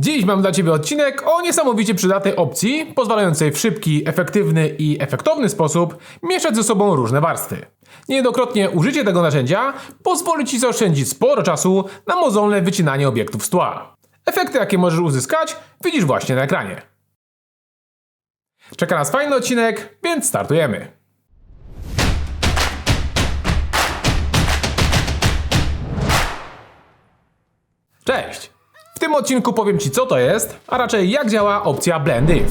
Dziś mam dla Ciebie odcinek o niesamowicie przydatnej opcji, pozwalającej w szybki, efektywny i efektowny sposób mieszać ze sobą różne warstwy. Niejednokrotnie użycie tego narzędzia pozwoli Ci zaoszczędzić sporo czasu na mozolne wycinanie obiektów z tła. Efekty, jakie możesz uzyskać, widzisz właśnie na ekranie. Czeka nas fajny odcinek, więc startujemy. Cześć! W tym odcinku powiem Ci co to jest, a raczej jak działa opcja Blend If,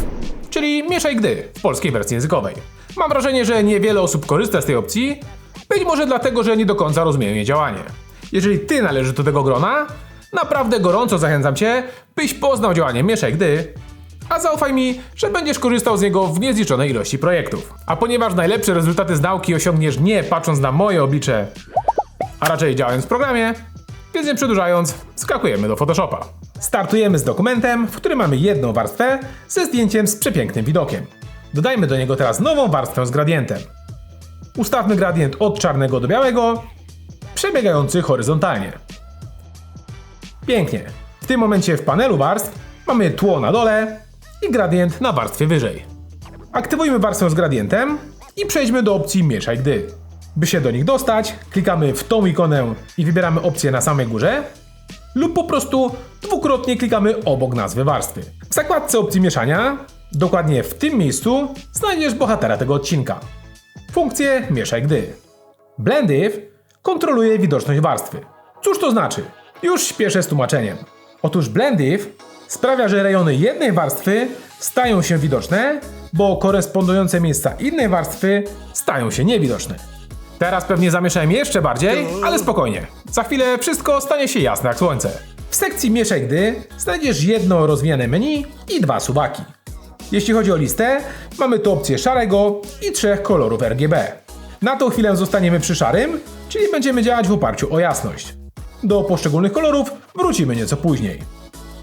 czyli mieszaj gdy w polskiej wersji językowej. Mam wrażenie, że niewiele osób korzysta z tej opcji, być może dlatego, że nie do końca rozumieją jej działanie. Jeżeli Ty należysz do tego grona, naprawdę gorąco zachęcam Cię, byś poznał działanie mieszaj gdy, a zaufaj mi, że będziesz korzystał z niego w niezliczonej ilości projektów. A ponieważ najlepsze rezultaty z nauki osiągniesz nie patrząc na moje oblicze, a raczej działając w programie, więc nie przedłużając, skakujemy do Photoshopa. Startujemy z dokumentem, w którym mamy jedną warstwę ze zdjęciem z przepięknym widokiem. Dodajmy do niego teraz nową warstwę z gradientem. Ustawmy gradient od czarnego do białego, przebiegający horyzontalnie. Pięknie. W tym momencie w panelu warstw mamy tło na dole i gradient na warstwie wyżej. Aktywujmy warstwę z gradientem i przejdźmy do opcji Mieszaj gdy. By się do nich dostać, klikamy w tą ikonę i wybieramy opcję na samej górze, lub po prostu dwukrotnie klikamy obok nazwy warstwy. W zakładce opcji mieszania, dokładnie w tym miejscu, znajdziesz bohatera tego odcinka. Funkcję Mieszaj gdy. Blend If kontroluje widoczność warstwy. Cóż to znaczy? Już śpieszę z tłumaczeniem. Otóż Blend If sprawia, że rejony jednej warstwy stają się widoczne, bo korespondujące miejsca innej warstwy stają się niewidoczne. Teraz pewnie zamieszałem jeszcze bardziej, ale spokojnie. Za chwilę wszystko stanie się jasne jak słońce. W sekcji Mieszaj gdy znajdziesz jedno rozwijane menu i dwa suwaki. Jeśli chodzi o listę, mamy tu opcję szarego i trzech kolorów RGB. Na tą chwilę zostaniemy przy szarym, czyli będziemy działać w oparciu o jasność. Do poszczególnych kolorów wrócimy nieco później.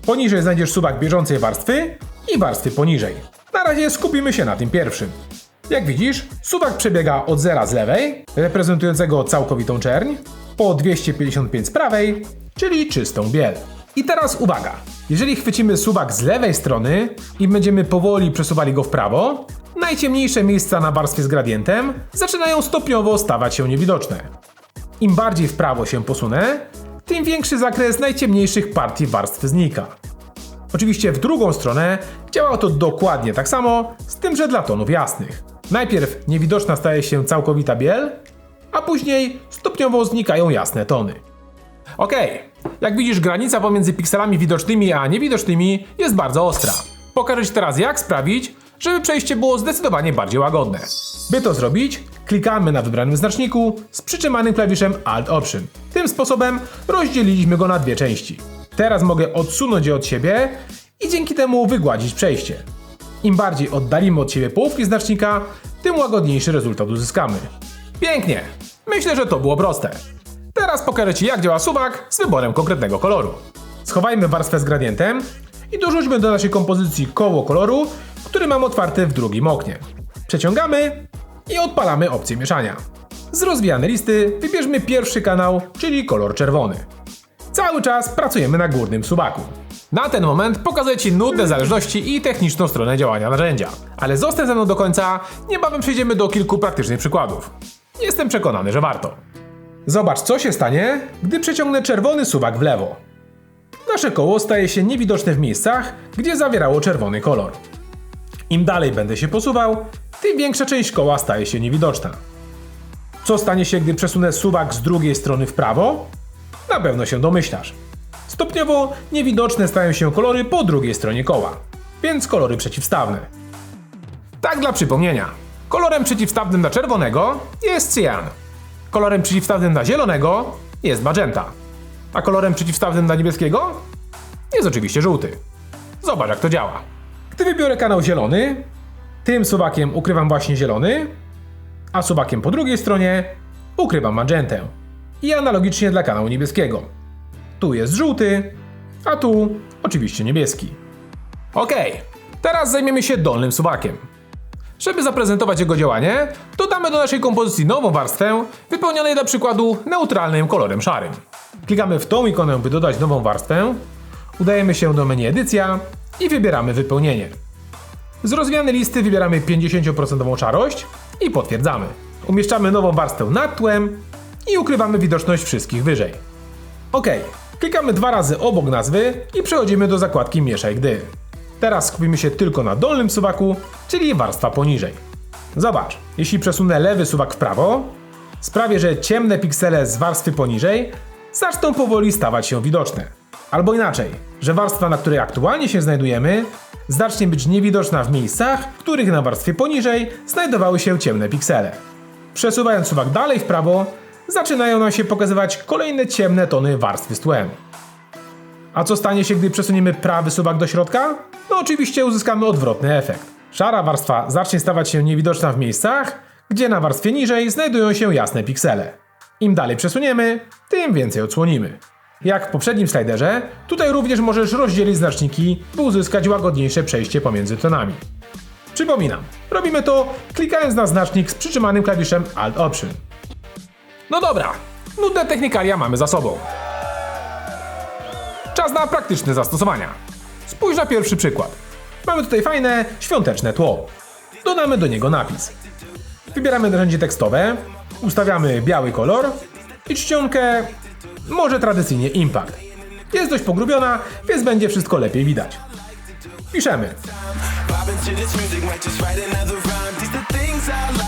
Poniżej znajdziesz suwak bieżącej warstwy i warstwy poniżej. Na razie skupimy się na tym pierwszym. Jak widzisz, suwak przebiega od zera z lewej, reprezentującego całkowitą czerń, po 255 z prawej, czyli czystą biel. I teraz uwaga! Jeżeli chwycimy suwak z lewej strony i będziemy powoli przesuwali go w prawo, najciemniejsze miejsca na warstwie z gradientem zaczynają stopniowo stawać się niewidoczne. Im bardziej w prawo się posunę, tym większy zakres najciemniejszych partii warstwy znika. Oczywiście w drugą stronę działa to dokładnie tak samo, z tym, że dla tonów jasnych. Najpierw niewidoczna staje się całkowita biel, a później stopniowo znikają jasne tony. Okej, jak widzisz granica pomiędzy pikselami widocznymi a niewidocznymi jest bardzo ostra. Pokażę Ci teraz jak sprawić, żeby przejście było zdecydowanie bardziej łagodne. By to zrobić, klikamy na wybranym znaczniku z przytrzymanym klawiszem Alt Option. Tym sposobem rozdzieliliśmy go na dwie części. Teraz mogę odsunąć je od siebie i dzięki temu wygładzić przejście. Im bardziej oddalimy od siebie połówki znacznika, tym łagodniejszy rezultat uzyskamy. Pięknie! Myślę, że to było proste. Teraz pokażę Ci jak działa suwak z wyborem konkretnego koloru. Schowajmy warstwę z gradientem i dorzućmy do naszej kompozycji koło koloru, który mam otwarte w drugim oknie. Przeciągamy i odpalamy opcję mieszania. Z rozwijanej listy wybierzmy pierwszy kanał, czyli kolor czerwony. Cały czas pracujemy na górnym suwaku. Na ten moment pokazuję Ci nudne zależności i techniczną stronę działania narzędzia. Ale zostań ze mną do końca, niebawem przejdziemy do kilku praktycznych przykładów. Jestem przekonany, że warto. Zobacz, co się stanie, gdy przeciągnę czerwony suwak w lewo. Nasze koło staje się niewidoczne w miejscach, gdzie zawierało czerwony kolor. Im dalej będę się posuwał, tym większa część koła staje się niewidoczna. Co stanie się, gdy przesunę suwak z drugiej strony w prawo? Na pewno się domyślasz. Stopniowo niewidoczne stają się kolory po drugiej stronie koła, więc kolory przeciwstawne. Tak dla przypomnienia. Kolorem przeciwstawnym dla czerwonego jest cyan. Kolorem przeciwstawnym dla zielonego jest magenta. A kolorem przeciwstawnym dla niebieskiego jest oczywiście żółty. Zobacz jak to działa. Gdy wybiorę kanał zielony, tym suwakiem ukrywam właśnie zielony, a suwakiem po drugiej stronie ukrywam magentę. I analogicznie dla kanału niebieskiego. Tu jest żółty, a tu oczywiście niebieski. Ok, teraz zajmiemy się dolnym suwakiem. Żeby zaprezentować jego działanie, dodamy do naszej kompozycji nową warstwę, wypełnionej dla przykładu neutralnym kolorem szarym. Klikamy w tą ikonę, by dodać nową warstwę. Udajemy się do menu edycja i wybieramy wypełnienie. Z rozwijanej listy wybieramy 50% szarość i potwierdzamy. Umieszczamy nową warstwę nad tłem i ukrywamy widoczność wszystkich wyżej. OK, klikamy dwa razy obok nazwy i przechodzimy do zakładki Mieszaj gdy. Teraz skupimy się tylko na dolnym suwaku, czyli warstwa poniżej. Zobacz, jeśli przesunę lewy suwak w prawo, sprawię, że ciemne piksele z warstwy poniżej zaczną powoli stawać się widoczne. Albo inaczej, że warstwa, na której aktualnie się znajdujemy, zacznie być niewidoczna w miejscach, w których na warstwie poniżej znajdowały się ciemne piksele. Przesuwając suwak dalej w prawo, zaczynają nam się pokazywać kolejne ciemne tony warstwy z tłem. A co stanie się, gdy przesuniemy prawy suwak do środka? No oczywiście uzyskamy odwrotny efekt. Szara warstwa zacznie stawać się niewidoczna w miejscach, gdzie na warstwie niżej znajdują się jasne piksele. Im dalej przesuniemy, tym więcej odsłonimy. Jak w poprzednim sliderze, tutaj również możesz rozdzielić znaczniki, by uzyskać łagodniejsze przejście pomiędzy tonami. Przypominam, robimy to klikając na znacznik z przytrzymanym klawiszem Alt Option. No dobra, nudne technikalia mamy za sobą. Czas na praktyczne zastosowania. Spójrz na pierwszy przykład. Mamy tutaj fajne, świąteczne tło. Dodamy do niego napis. Wybieramy narzędzie tekstowe, ustawiamy biały kolor i czcionkę, może tradycyjnie Impact. Jest dość pogrubiona, więc będzie wszystko lepiej widać. Piszemy.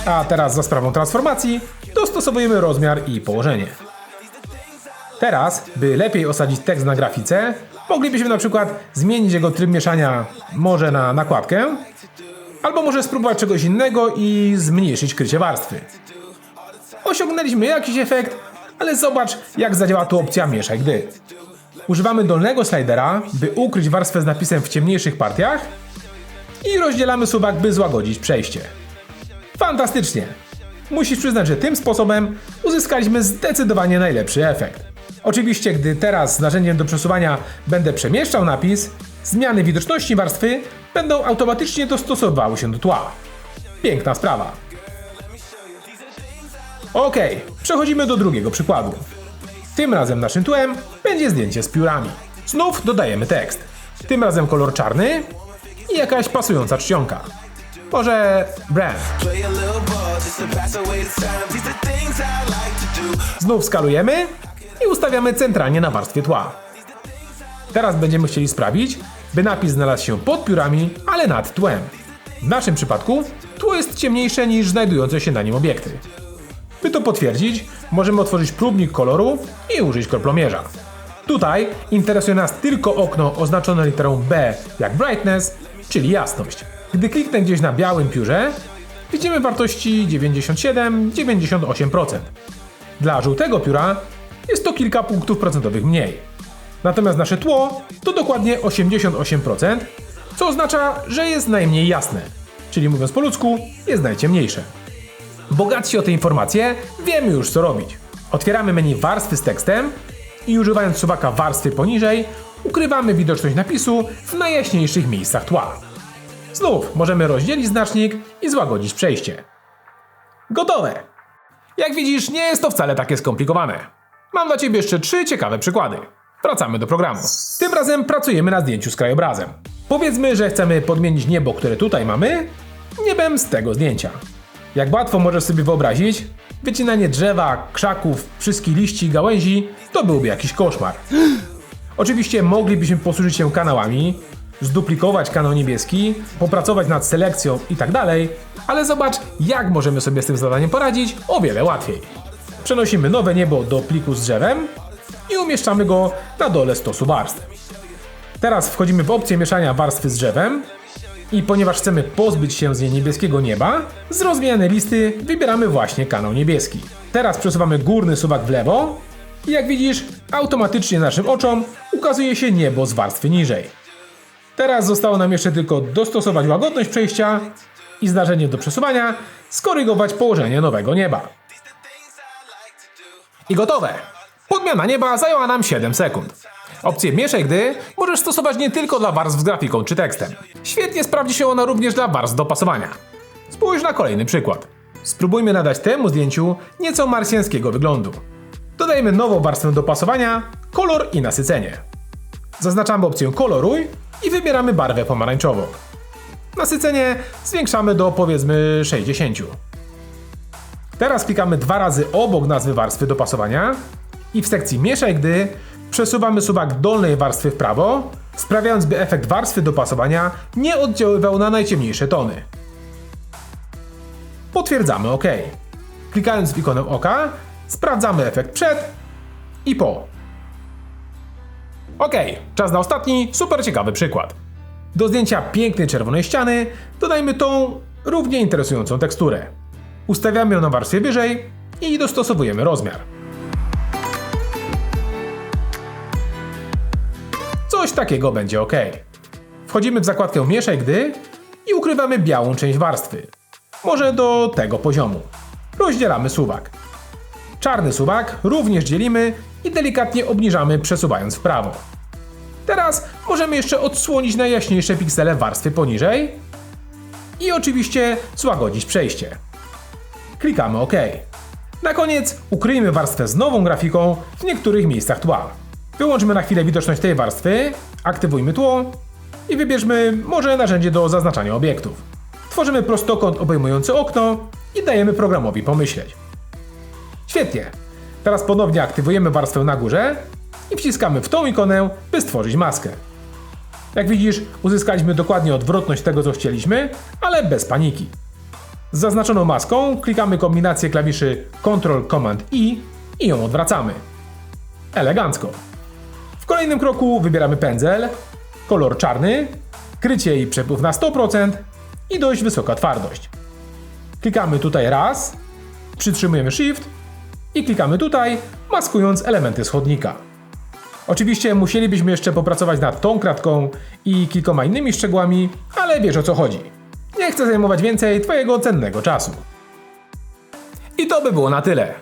A teraz za sprawą transformacji dostosowujemy rozmiar i położenie. Teraz, by lepiej osadzić tekst na grafice, moglibyśmy na przykład zmienić jego tryb mieszania może na nakładkę, albo może spróbować czegoś innego i zmniejszyć krycie warstwy. Osiągnęliśmy jakiś efekt, ale zobacz jak zadziała tu opcja mieszaj gdy. Używamy dolnego slidera, by ukryć warstwę z napisem w ciemniejszych partiach i rozdzielamy suwak, by złagodzić przejście. Fantastycznie! Musisz przyznać, że tym sposobem uzyskaliśmy zdecydowanie najlepszy efekt. Oczywiście, gdy teraz narzędziem do przesuwania będę przemieszczał napis, zmiany widoczności warstwy będą automatycznie dostosowywały się do tła. Piękna sprawa. Ok, przechodzimy do drugiego przykładu. Tym razem naszym tłem będzie zdjęcie z piórami. Znów dodajemy tekst. Tym razem kolor czarny i jakaś pasująca czcionka. Może brand. Znów skalujemy i ustawiamy centralnie na warstwie tła. Teraz będziemy chcieli sprawić, by napis znalazł się pod piórami, ale nad tłem. W naszym przypadku tło jest ciemniejsze niż znajdujące się na nim obiekty. By to potwierdzić, możemy otworzyć próbnik koloru i użyć kroplomierza. Tutaj interesuje nas tylko okno oznaczone literą B jak brightness, czyli jasność. Gdy kliknę gdzieś na białym piórze, widzimy wartości 97-98%. Dla żółtego pióra jest to kilka punktów procentowych mniej. Natomiast nasze tło to dokładnie 88%, co oznacza, że jest najmniej jasne, czyli mówiąc po ludzku, jest najciemniejsze. Bogatsi o te informacje, wiemy już co robić. Otwieramy menu warstwy z tekstem i używając suwaka warstwy poniżej, ukrywamy widoczność napisu w najjaśniejszych miejscach tła. Znów możemy rozdzielić znacznik i złagodzić przejście. Gotowe! Jak widzisz, nie jest to wcale takie skomplikowane. Mam dla Ciebie jeszcze trzy ciekawe przykłady. Wracamy do programu. Tym razem pracujemy na zdjęciu z krajobrazem. Powiedzmy, że chcemy podmienić niebo, które tutaj mamy, niebem z tego zdjęcia. Jak łatwo możesz sobie wyobrazić, wycinanie drzewa, krzaków, wszystkich liści i gałęzi to byłby jakiś koszmar. Oczywiście moglibyśmy posłużyć się kanałami, zduplikować kanał niebieski, popracować nad selekcją i tak dalej, ale zobacz, jak możemy sobie z tym zadaniem poradzić o wiele łatwiej. Przenosimy nowe niebo do pliku z drzewem i umieszczamy go na dole stosu warstw. Teraz wchodzimy w opcję mieszania warstwy z drzewem i ponieważ chcemy pozbyć się z niej niebieskiego nieba, z rozwijanej listy wybieramy właśnie kanał niebieski. Teraz przesuwamy górny suwak w lewo i jak widzisz, automatycznie naszym oczom ukazuje się niebo z warstwy niżej. Teraz zostało nam jeszcze tylko dostosować łagodność przejścia i zdarzenie do przesuwania skorygować położenie nowego nieba. I gotowe! Podmiana nieba zajęła nam 7 sekund. Opcję mieszaj gdy możesz stosować nie tylko dla warstw z grafiką czy tekstem. Świetnie sprawdzi się ona również dla warstw dopasowania. Spójrz na kolejny przykład. Spróbujmy nadać temu zdjęciu nieco marsjańskiego wyglądu. Dodajmy nową warstwę dopasowania, kolor i nasycenie. Zaznaczamy opcję koloruj i wybieramy barwę pomarańczową. Nasycenie zwiększamy do powiedzmy 60. Teraz klikamy dwa razy obok nazwy warstwy dopasowania i w sekcji mieszaj gdy przesuwamy suwak dolnej warstwy w prawo, sprawiając by efekt warstwy dopasowania nie oddziaływał na najciemniejsze tony. Potwierdzamy OK. Klikając w ikonę oka, sprawdzamy efekt przed i po. Ok, czas na ostatni, super ciekawy przykład. Do zdjęcia pięknej czerwonej ściany dodajmy tą równie interesującą teksturę. Ustawiamy ją na warstwie wyżej i dostosowujemy rozmiar. Coś takiego będzie ok. Wchodzimy w zakładkę Mieszaj gdy i ukrywamy białą część warstwy. Może do tego poziomu. Rozdzielamy suwak. Czarny suwak również dzielimy i delikatnie obniżamy przesuwając w prawo. Teraz możemy jeszcze odsłonić najjaśniejsze piksele warstwy poniżej i oczywiście złagodzić przejście. Klikamy OK. Na koniec ukryjmy warstwę z nową grafiką w niektórych miejscach tła. Wyłączmy na chwilę widoczność tej warstwy, aktywujmy tło i wybierzmy może narzędzie do zaznaczania obiektów. Tworzymy prostokąt obejmujący okno i dajemy programowi pomyśleć. Świetnie. Teraz ponownie aktywujemy warstwę na górze i wciskamy w tą ikonę, by stworzyć maskę. Jak widzisz, uzyskaliśmy dokładnie odwrotność tego, co chcieliśmy, ale bez paniki. Z zaznaczoną maską klikamy kombinację klawiszy Ctrl Command I i ją odwracamy. Elegancko. W kolejnym kroku wybieramy pędzel, kolor czarny, krycie i przepływ na 100% i dość wysoka twardość. Klikamy tutaj raz, przytrzymujemy Shift i klikamy tutaj, maskując elementy schodnika. Oczywiście musielibyśmy jeszcze popracować nad tą kratką i kilkoma innymi szczegółami, ale wiesz o co chodzi. Nie chcę zajmować więcej Twojego cennego czasu. I to by było na tyle.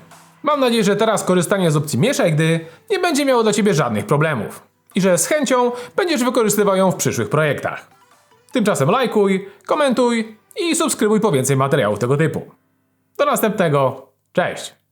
Mam nadzieję, że teraz korzystanie z opcji Mieszaj Gdy nie będzie miało dla Ciebie żadnych problemów i że z chęcią będziesz wykorzystywał ją w przyszłych projektach. Tymczasem lajkuj, komentuj i subskrybuj po więcej materiałów tego typu. Do następnego, cześć!